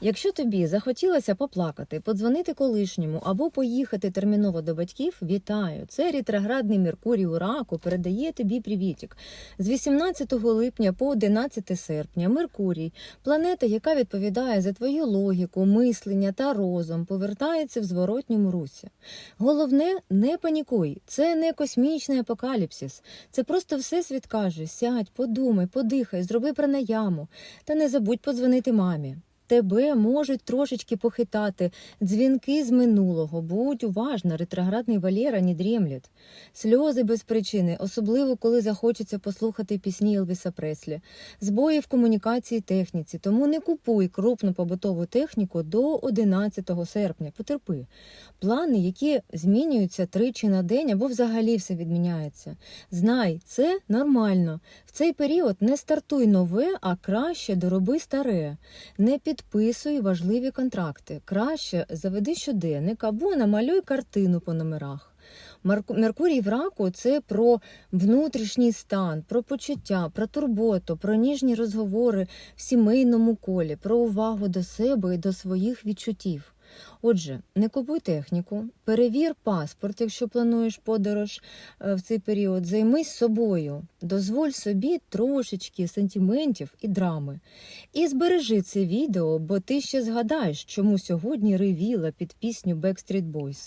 Якщо тобі захотілося поплакати, подзвонити колишньому або поїхати терміново до батьків, вітаю! Це ретроградний Меркурій у раку передає тобі привітик. З 18 липня по 11 серпня Меркурій, планета, яка відповідає за твою логіку, мислення та розум, повертається в зворотньому русі. Головне, не панікуй. Це не космічний апокаліпсис. Це просто всесвіт каже: сядь, подумай, подихай, зроби пранаяму. Та не забудь подзвонити мамі. Тебе можуть трошечки похитати дзвінки з минулого. Будь уважна, ретроградний Валера не дрімлять. Сльози без причини, особливо коли захочеться послухати пісні Елвіса Преслі. Збої в комунікації техніці. Тому не купуй крупну побутову техніку до 11 серпня. Потерпи. Плани, які змінюються тричі на день або взагалі все відміняється. Знай, це нормально. В цей період не стартуй нове, а краще дороби старе. Не підписуй важливі контракти. Краще заведи щоденник або намалюй картину по номерах. Меркурій в раку це про внутрішній стан, про почуття, про турботу, про ніжні розговори в сімейному колі, про увагу до себе і до своїх відчуттів. Отже, не купуй техніку, перевір паспорт, якщо плануєш подорож е, в цей період. Займись собою, дозволь собі трошечки сантиментів і драми. І збережи це відео, бо ти ще згадаєш, чому сьогодні ревіла під пісню Backstreet Boys.